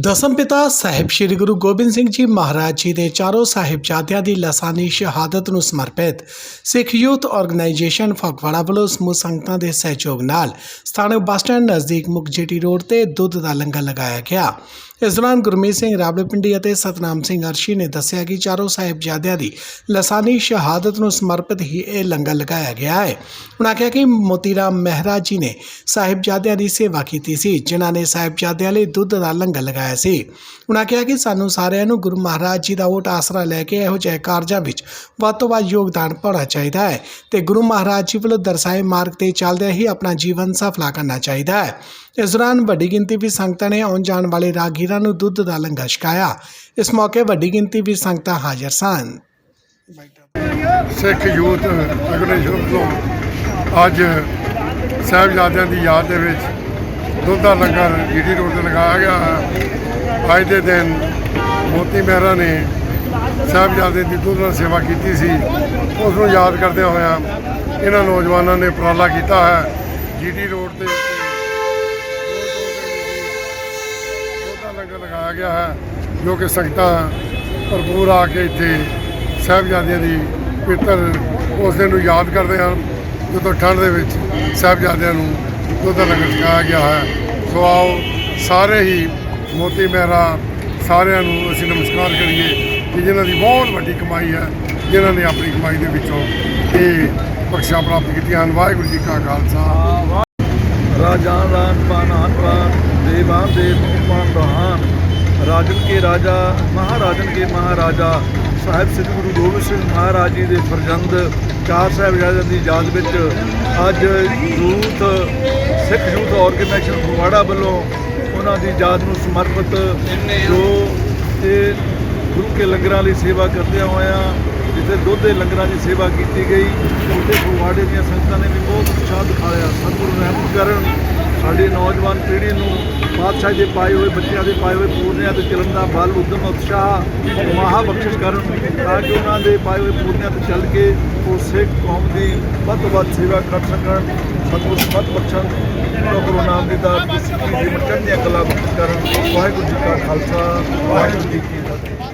ਦਸਮ ਪਿਤਾ ਸਾਹਿਬ ਸ੍ਰੀ ਗੁਰੂ ਗੋਬਿੰਦ ਸਿੰਘ ਜੀ ਮਹਾਰਾਜ ਜੀ ਦੇ ਚਾਰੋਂ ਸਾਹਿਬਜ਼ਾਦਿਆਂ ਦੀ ਲਸਾਨੀ ਸ਼ਹਾਦਤ ਨੂੰ ਸਮਰਪਿਤ ਸਿੱਖ ਯੂਥ ਆਰਗੇਨਾਈਜੇਸ਼ਨ ਫਗਵਾੜਾ ਵੱਲੋਂ ਸਮੂਹ ਸੰਗਤਾਂ ਦੇ ਸਹਿਯੋਗ ਨਾਲ ਸਥਾਨਕ ਬੱਸ ਸਟੈਂਡ ਨਜ਼ਦੀਕ ਮੁਕਜੇਟੀ ਰੋਡ ਤੇ ਦੁੱਧ ਦਾ ਲੰਗਰ ਲਗਾਇਆ ਗਿਆ। ਇਸ ਦੌਰਾਨ ਗੁਰਮੀਤ ਸਿੰਘ ਰਾਵਲਪਿੰਡੀ ਅਤੇ ਸਤਨਾਮ ਸਿੰਘ ਅਰਸ਼ੀ ਨੇ ਦੱਸਿਆ ਕਿ ਚਾਰੋਂ ਸਾਹਿਬਜ਼ਾਦਿਆਂ ਦੀ ਲਸਾਨੀ ਸ਼ਹਾਦਤ ਨੂੰ ਸਮਰਪਿਤ ਹੀ ਇਹ ਲੰਗਰ ਲਗਾਇਆ ਗਿਆ ਹੈ। ਉਹਨਾਂ ਕਿਹਾ ਕਿ ਮੋਤੀਰਾਮ ਮਹਿਰਾ ਜੀ ਨੇ ਸਾਹਿਬਜ਼ਾਦਿਆਂ ਦੀ ਸੇਵਾ ਕੀਤੀ ਸੀ, ਜਿਨ੍ਹਾਂ ਨੇ ਸਾਹਿਬਜ਼ਾਦਿਆਂ ਲਈ ਦੁੱਧ ਦਾ ਲੰਗਰ ਲਗਾਇਆ ਸੀ। ਉਹਨਾਂ ਕਿਹਾ ਕਿ ਸਾਨੂੰ ਸਾਰਿਆਂ ਨੂੰ ਗੁਰੂ ਮਹਾਰਾਜ ਜੀ ਦਾ ਓਟ ਆਸਰਾ ਲੈ ਕੇ ਇਹੋ ਜਿਹੇ ਕਾਰਜਾਂ ਵਿੱਚ ਵੱਧ ਤੋਂ ਵੱਧ ਯੋਗਦਾਨ ਪਾਉਣਾ ਚਾਹੀਦਾ ਹੈ ਤੇ ਗੁਰੂ ਮਹਾਰਾਜ ਜੀ ਵੱਲੋਂ ਦਰਸਾਏ ਮਾਰਗ ਤੇ ਚੱਲਦਿਆਂ ਹੀ ਆਪਣਾ ਜੀਵਨ ਸਫਲਾ ਕਰਨਾ ਚਾਹੀਦਾ ਹੈ। ਇਸ ਦੌਰਾਨ ਵੱਡੀ ਗਿਣਤੀ ਵਿੱਚ ਸੰਗਤਾਂ ਨੇ ਆਉਣ ਜਾਣ ਵਾਲੇ ਰਾਗੀਰਾਂ ਨੂੰ ਦੁੱਧ ਦਾ ਲੰਗਰ ਛਕਾਇਆ। ਇਸ ਮੌਕੇ ਵੱਡੀ ਗਿਣਤੀ ਵਿੱਚ ਸੰਗਤਾਂ ਹਾਜ਼ਰ ਸਨ। ਸਿੱਖ ਯੂਥ ਅਗਲੇ ਤੋਂ ਅੱਜ ਸਾਹਿਬਜ਼ਾਦਿਆਂ ਦੀ ਯਾਦ ਦੇ ਵਿੱਚ ਦੁੱਧ ਦਾ ਲੰਗਰ ਜੀਡੀ ਰੋਡ ਤੇ ਲਗਾਇਆ ਗਿਆ ਹੈ। ਅੱਜ ਦੇ ਦਿਨ ਮੋਤੀ ਮਹਿਰਾ ਨੇ ਸਾਹਿਬਜ਼ਾਦੇ ਦੀ ਦੁੱਧ ਨਾਲ ਸੇਵਾ ਕੀਤੀ ਸੀ। ਉਸ ਨੂੰ ਯਾਦ ਕਰਦਿਆਂ ਹੋਇਆ ਇਹਨਾਂ ਨੌਜਵਾਨਾਂ ਨੇ ਉਪਰਾਲਾ ਕੀਤਾ ਹੈ। ਜੀਡੀ ਰੋਡ ਤੇ ਲੰਗਰ ਲਗਾਇਆ ਗਿਆ ਹੈ, ਜੋ ਕਿ ਸੰਗਤਾਂ ਭਰਪੂਰ ਆ ਕੇ ਇੱਥੇ ਸਾਹਿਬਜ਼ਾਦਿਆਂ ਦੀ ਪਿੱਤਰ ਉਸ ਦਿਨ ਨੂੰ ਯਾਦ ਕਰਦੇ ਹਨ, ਜਦੋਂ ਠੰਡ ਦੇ ਵਿੱਚ ਸਾਹਿਬਜ਼ਾਦਿਆਂ ਨੂੰ ਦੁੱਧ ਲੰਗਰ ਛਕਾਇਆ ਗਿਆ ਹੈ। ਸੋ ਆਓ ਸਾਰੇ ਹੀ ਮੋਤੀ ਮਹਿਰਾ ਸਾਰਿਆਂ ਨੂੰ ਅਸੀਂ ਨਮਸਕਾਰ ਕਰੀਏ ਕਿ ਜਿਨ੍ਹਾਂ ਦੀ ਬਹੁਤ ਵੱਡੀ ਕਮਾਈ ਹੈ, ਜਿਨ੍ਹਾਂ ਨੇ ਆਪਣੀ ਕਮਾਈ ਦੇ ਵਿੱਚੋਂ ਇਹ ਬਖਸ਼ਾ ਪ੍ਰਾਪਤ ਕੀਤੀਆਂ ਹਨ। ਵਾਹਿਗੁਰੂ ਜੀ ਕਾ ਖਾਲਸਾ। राजान राज पानान पान देवान देव पान रहान ਰਾਜਨ ਕੇ ਰਾਜਾ ਮਹਾਰਾਜਨ ਕੇ ਮਹਾਰਾਜਾ ਸਾਹਿਬ ਸ੍ਰੀ ਗੁਰੂ ਗੋਬਿੰਦ ਸਿੰਘ ਮਹਾਰਾਜ ਜੀ ਦੇ ਫਰਜ਼ੰਦ ਚਾਰ ਸਾਹਿਬਜ਼ਾਦਿਆਂ ਦੀ ਯਾਦ ਵਿੱਚ ਅੱਜ youth Sikh youth organisation Phagwara ਵੱਲੋਂ ਉਹਨਾਂ ਦੀ ਯਾਦ ਨੂੰ ਸਮਰਪਿਤ ਜੋ ਇਹ ਗੁਰੂ ਕੇ ਲੰਗਰਾਂ ਲਈ ਸੇਵਾ ਕਰਦਿਆਂ ਹੋਇਆਂ ਜਿੱਥੇ ਦੁੱਧ ਦੇ ਲੰਗਰਾਂ ਦੀ ਸੇਵਾ ਕੀਤੀ ਗਈ ਉੱਥੇ ਫਗਵਾੜੇ ਦੀਆਂ ਸੰਗਤਾਂ ਨੇ ਵੀ ਬਹੁਤ ਸਾਡੀ ਨੌਜਵਾਨ ਪੀੜ੍ਹੀ ਨੂੰ ਪਾਤਸ਼ਾਹ ਦੇ ਪਾਏ ਹੋਏ, ਬੱਚਿਆਂ ਦੇ ਪਾਏ ਹੋਏ ਪੂਰਨਿਆਂ ਤੇ ਚੱਲਣ ਦਾ ਬਲ, ਉਦਮ, ਉਤਸ਼ਾਹ, ਮਹਾ ਬਖਸ਼ਿਸ਼ ਕਰਨ ਤਾਂ ਕਿ ਉਹਨਾਂ ਦੇ ਪਾਏ ਹੋਏ ਪੂਰਨਿਆਂ ਤੇ ਚੱਲ ਕੇ ਉਹ ਸਿੱਖ ਕੌਮ ਦੀ ਵੱਧ ਤੋਂ ਵੱਧ ਸੇਵਾ ਕਰ ਸਕਣ ਸਤਿਗੁਰ ਸਮਤ ਬਖਸ਼ਣ ਗੁਰੂ ਨਾਮ ਦੀ ਦਾਤ ਦੀ ਸਿੱਖੀ ਦੀ ਮਚੰਦੀਆਂ ਕਲਾ ਬਖਸ਼ ਕਰਨ। ਵਾਹਿਗੁਰੂ ਜੀ ਕਾ ਖਾਲਸਾ, ਵਾਹਿਗੁਰੂ ਜੀ ਕੀ ਫਤਿਹ।